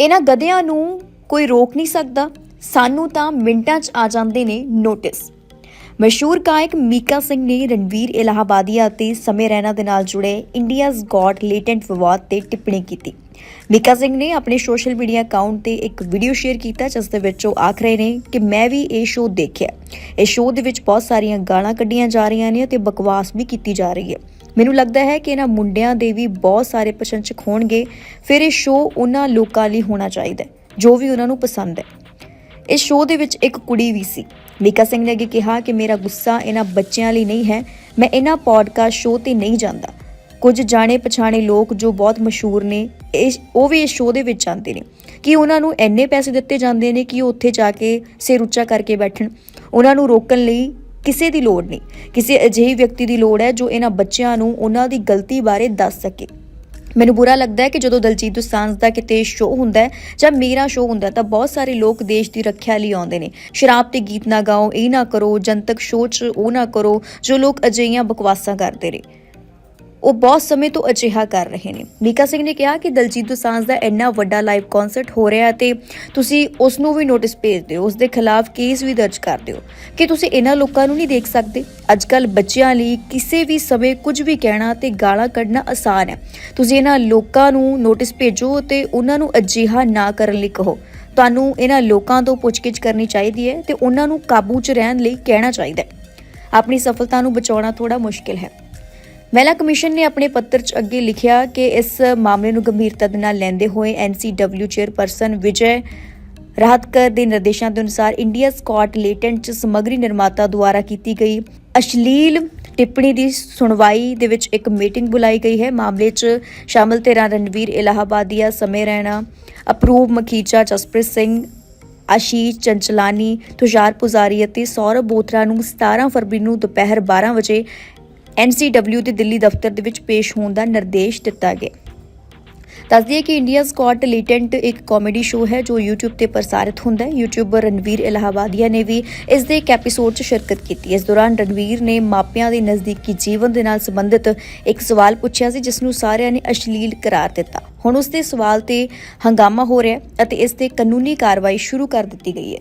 ਇਹਨਾਂ ਗਧਿਆਂ ਨੂੰ ਕੋਈ ਰੋਕ ਨਹੀਂ ਸਕਦਾ। ਸਾਨੂੰ ਤਾਂ ਮਿੰਟਾਂ 'ਚ ਆ ਜਾਂਦੇ ਨੇ ਨੋਟਿਸ ਮਸ਼ਹੂਰ ਗਾਇਕ ਮੀਕਾ ਸਿੰਘ ਨੇ ਰਣਵੀਰ ਇਲਾਹਾਬਾਦੀਆ ਅਤੇ ਸਮੇ ਰੈਨਾ ਦੇ ਨਾਲ ਜੁੜੇ ਇੰਡੀਆਜ਼ ਗॉड ਲੇਟੈਂਟ ਵਿਵਾਦ ਤੇ ਟਿੱਪਣੀ ਕੀਤੀ। ਮੀਕਾ ਸਿੰਘ ਨੇ ਆਪਣੇ ਸੋਸ਼ਲ ਮੀਡੀਆ ਅਕਾਊਂਟ ਤੇ ਇੱਕ ਵੀਡੀਓ ਸ਼ੇਅਰ ਕੀਤਾ, ਜਿਸ ਦੇ ਵਿੱਚ ਉਹ ਆਖ ਰਹੇ ਨੇ ਕਿ ਮੈਂ ਵੀ ਇਹ ਸ਼ੋਅ ਦੇਖਿਆ। ਇਹ ਸ਼ੋਅ ਦੇ ਵਿੱਚ ਬਹੁਤ ਸਾਰੀਆਂ ਗਾਲਾਂ ਕੱਢੀਆਂ ਜਾ ਰਹੀਆਂ ਨੇ ਅਤੇ ਬਕਵਾਸ ਵੀ ਕੀਤੀ ਜਾ ਰਹੀ ਹੈ। ਮੈਨੂੰ ਲੱਗਦਾ ਹੈ ਕਿ ਇਹਨਾਂ ਮੁੰਡਿਆਂ ਦੇ ਵੀ ਬਹੁਤ ਸਾਰੇ ਪ੍ਰਸ਼ੰਸਕ ਹੋਣਗੇ। ਫਿਰ ਇਹ ਸ਼ੋਅ ਉਹਨਾਂ ਲੋਕਾਂ ਲਈ ਹੋਣਾ ਚਾਹੀਦਾ ਜੋ ਵੀ ਉਹਨਾਂ ਨੂੰ ਪਸੰਦ ਹੈ। ਇਸ ਸ਼ੋਅ ਦੇ ਵਿੱਚ ਇੱਕ ਕੁੜੀ ਵੀ ਸੀ। ਮੀਕਾ ਸਿੰਘ ਨੇ ਅੱਗੇ ਕਿਹਾ ਕਿ ਮੇਰਾ ਗੁੱਸਾ ਇਹਨਾਂ ਬੱਚਿਆਂ ਲਈ ਨਹੀਂ ਹੈ, ਮੈਂ ਇਹਨਾਂ ਪੋਡਕਾਸਟ ਸ਼ੋਅ ਤੇ ਨਹੀਂ ਜਾਂਦਾ। ਕੁਝ ਜਾਣੇ ਪਛਾਣੇ ਲੋਕ ਜੋ ਬਹੁਤ ਮਸ਼ਹੂਰ ਨੇ, ਇਸ, ਉਹ ਵੀ ਇਸ ਸ਼ੋਅ ਦੇ ਵਿੱਚ ਜਾਂਦੇ ਨੇ। ਕਿ ਉਹਨਾਂ ਨੂੰ ਇੰਨੇ ਪੈਸੇ ਦਿੱਤੇ ਜਾਂਦੇ ਨੇ ਕਿ ਉਹ ਉੱਥੇ ਜਾ ਕੇ ਸਿਰ ਉੱਚਾ ਕਰਕੇ ਬੈਠਣ? ਉਹਨਾਂ ਨੂੰ ਰੋਕਣ ਲਈ ਕਿਸੇ ਦੀ ਲੋੜ ਨਹੀਂ। ਕਿਸੇ ਅਜਿਹੇ ਵਿਅਕਤੀ ਦੀ ਲੋੜ ਹੈ ਜੋ ਇਹਨਾਂ ਬੱਚਿਆਂ ਨੂੰ ਉਹਨਾਂ ਦੀ ਗਲਤੀ ਬਾਰੇ ਦੱਸ ਸਕੇ। ਮੈਨੂੰ ਬੁਰਾ ਲੱਗਦਾ ਹੈ ਕਿ ਜਦੋਂ ਦਲਜੀਤ ਦੋਸਾਂਝ ਦਾ ਕਿਤੇ ਸ਼ੋਅ ਹੁੰਦਾ ਹੈ ਜਾਂ ਮੇਰਾ ਸ਼ੋਅ ਹੁੰਦਾ ਤਾਂ ਬਹੁਤ ਸਾਰੇ ਲੋਕ ਦੇਸ਼ ਦੀ ਰੱਖਿਆ ਲਈ ਆਉਂਦੇ ਨੇ। ਸ਼ਰਾਬ ਤੇ ਗੀਤ ਨਾ ਗਾਓ, ਇਹ ਨਾ ਕਰੋ, ਜਨਤਕ ਸ਼ੋਅ 'ਚ ਉਹ ਨਾ ਕਰੋ, ਜੋ ਲੋਕ ਅਜਿਹੀਆਂ ਬਕਵਾਸਾਂ ਕਰਦੇ ਨੇ। ਉਹ ਬਹੁਤ ਸਮੇਂ ਤੋਂ ਅਜਿਹਾ ਕਰ ਰਹੇ ਨੇ। ਮੀਕਾ ਸਿੰਘ ਨੇ ਕਿਹਾ ਕਿ ਦਲਜੀਤ ਦੋਸਾਂਝ ਦਾ ਇੰਨਾ ਵੱਡਾ ਲਾਈਵ ਕਨਸਰਟ ਹੋ ਰਿਹਾ ਹੈ ਤੇ ਤੁਸੀਂ ਉਸ ਨੂੰ ਵੀ ਨੋਟਿਸ ਭੇਜ ਦਿਓ। ਉਸ ਦੇ ਖਿਲਾਫ ਕੇਸ ਵੀ ਦਰਜ ਕਰ ਦਿਓ। ਕਿ ਤੁਸੀਂ ਇਹਨਾਂ ਲੋਕਾਂ ਨੂੰ ਨਹੀਂ ਦੇਖ ਸਕਦੇ? ਅੱਜਕੱਲ ਬੱਚਿਆਂ ਲਈ ਕਿਸੇ ਵੀ ਸਮੇਂ ਕੁਝ ਵੀ ਕਹਿਣਾ ਤੇ ਗਾਲਾਂ ਕੱਢਣਾ ਆਸਾਨ ਹੈ। ਤੁਸੀਂ ਇਹਨਾਂ ਲੋਕਾਂ ਨੂੰ ਨੋਟਿਸ ਭੇਜੋ ਤੇ ਉਹਨਾਂ ਨੂੰ ਅਜਿਹਾ ਨਾ ਕਰਨ ਲਈ ਕਹੋ। ਤੁਹਾਨੂੰ ਇਹਨਾਂ ਲੋਕਾਂ ਤੋਂ ਪੁੱਛਗਿੱਛ ਕਰਨੀ ਚਾਹੀਦੀ ਹੈ ਤੇ ਉਹਨਾਂ ਨੂੰ ਕਾਬੂ 'ਚ ਰਹਿਣ ਲਈ ਕਹਿਣਾ ਚਾਹੀਦਾ ਹੈ। ਆਪਣੀ ਸਫਲਤਾ ਨੂੰ ਬਚਾਉਣਾ ਥੋੜਾ ਮੁਸ਼ਕਿਲ ਹੈ। ਮਹਿਲਾ ਕਮਿਸ਼ਨ ਨੇ ਆਪਣੇ ਪੱਤਰ 'ਚ ਅੱਗੇ ਲਿਖਿਆ ਕਿ ਇਸ ਮਾਮਲੇ ਨੂੰ ਗੰਭੀਰਤਾ ਦੇ ਨਾਲ ਲੈਂਦੇ ਹੋਏ ਐਨਸੀਡਬਲਿਊ ਚੇਅਰਪਰਸਨ ਵਿਜੇ ਰਾਹਤਕਰ ਦੇ ਨਿਰਦੇਸ਼ਾਂ ਦੇ ਅਨੁਸਾਰ ਇੰਡੀਆ ਸਕਾਟ ਲੇਟੈਂਟ 'ਚ ਸਮੱਗਰੀ ਨਿਰਮਾਤਾ ਦੁਆਰਾ ਕੀਤੀ ਗਈ। ਅਸ਼ਲੀਲ ਟਿੱਪਣੀ ਦੀ ਸੁਣਵਾਈ ਦੇ ਵਿੱਚ ਇੱਕ ਮੀਟਿੰਗ ਬੁਲਾਈ ਗਈ ਹੈ। ਮਾਮਲੇ 'ਚ ਸ਼ਾਮਲ ਤੇਰਾਂ ਰਣਵੀਰ ਇਲਾਹਾਬਾਦੀਆ, ਸਮੇ ਰਹਿਣਾ ਅਪਰੂਵ ਮਖੀਚਾ, ਜਸਪ੍ਰੀਤ ਸਿੰਘ, ਆਸ਼ੀਸ਼ ਚੰਚਲਾਨੀ, ਤੁਸ਼ਾਰ ਪੁਜ਼ਾਰੀ ਅਤੇ ਸੌਰਵ ਬੋਥਰਾ ਨੂੰ 17 ਫਰਵਰੀ ਨੂੰ ਦੁਪਹਿਰ 12 ਵਜੇ ਐਨਸੀਡਬਲਿਊ ਦੇ ਦਿੱਲੀ ਦਫ਼ਤਰ ਦੇ ਵਿੱਚ ਪੇਸ਼ ਹੋਣ ਦਾ ਨਿਰਦੇਸ਼ ਦਿੱਤਾ ਗਿਆ। ਦੱਸ ਦਈਏ ਕਿ ਇੰਡੀਆ ਸਕਾਟ ਲੇਟੈਂਟ ਇੱਕ ਕਾਮੇਡੀ ਸ਼ੋਅ ਹੈ ਜੋ YouTube ਤੇ ਪ੍ਰਸਾਰਿਤ ਹੁੰਦਾ ਹੈ। ਯੂਟਿਊਬਰ ਰਣਵੀਰ ਇਲਾਹਾਬਾਦੀਆ ਨੇ ਵੀ ਇਸ ਦੇ ਇੱਕ ਐਪੀਸੋਡ 'ਚ ਸ਼ਿਰਕਤ ਕੀਤੀ। ਇਸ ਦੌਰਾਨ ਰਣਵੀਰ ਨੇ ਮਾਪਿਆਂ ਦੇ ਨਜ਼ਦੀਕੀ ਜੀਵਨ ਦੇ ਨਾਲ ਸੰਬੰਧਿਤ ਇੱਕ ਸਵਾਲ ਪੁੱਛਿਆ ਸੀ, ਜਿਸ ਨੂੰ ਸਾਰਿਆਂ ਨੇ ਅਸ਼ਲੀਲ ਕਰਾਰ ਦਿੱਤਾ। ਹੁਣ ਉਸ ਦੇ ਸਵਾਲ ਤੇ ਹੰਗਾਮਾ ਹੋ ਰਿਹਾ ਅਤੇ ਇਸ ਤੇ ਕਾਨੂੰਨੀ ਕਾਰਵਾਈ ਸ਼ੁਰੂ ਕਰ ਦਿੱਤੀ ਗਈ ਹੈ।